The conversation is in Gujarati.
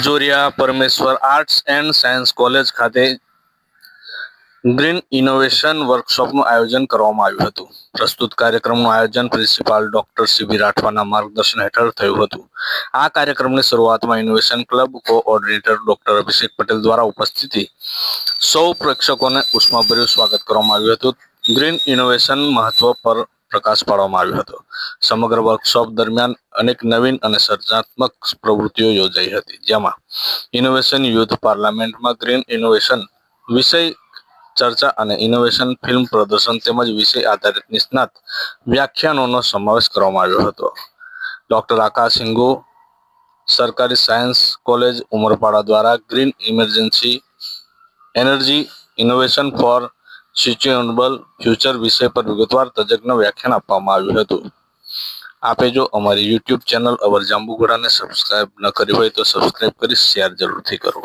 Joriya Parmeshwar arts and science college ખાતે ગ્રીન ઇનોવેશન વર્કશોપનું આયોજન કરવામાં આવ્યું હતું. પ્રસ્તુત કાર્યક્રમનું આયોજન પ્રિન્સિપાલ ડોક્ટર સીબી રાઠવાના માર્ગદર્શન હેઠળ થયું હતું. આ કાર્યક્રમની શરૂઆતમાં innovation club coordinator doctor Abhishek Patel દ્વારા ઉપસ્થિતિ સૌ પ્રેક્ષકોને ઉષ્માભર્યું સ્વાગત કરવામાં આવ્યું હતું. ગ્રીન ઇનોવેશન મહત્વ પર પ્રકાશ પાડવામાં આવ્યો હતો. સમગ્ર વર્કશોપ દરમિયાન અનેક નવીન અને સર્જનાત્મક પ્રવૃત્તિઓ યોજાઈ હતી. જેમાં ઇનોવેશન યુથ પાર્લામેન્ટમાં ગ્રીન ઇનોવેશન વિષય ચર્ચા અને ઇનોવેશન ફિલ્મ પ્રદર્શન તેમજ વિષય આધારિત નિષ્ણાત વ્યાખ્યાનોનો સમાવેશ કરવામાં આવ્યો હતો. ડોક્ટર આકાશ સિંઘુ સરકારી સાયન્સ કોલેજ ઉમરપાડા દ્વારા green emergency energy innovation for sustainable future વિષય પર વિગતવાર તજજ્ઞ વ્યાખ્યાન આપવામાં આવ્યું હતું. આપે જો અમારી યુટ્યુબ ચેનલ અવર જાંબુગોડાને સબસ્ક્રાઇબ ન કરી હોય તો સબસ્ક્રાઇબ કરી શેર જરૂરથી કરો.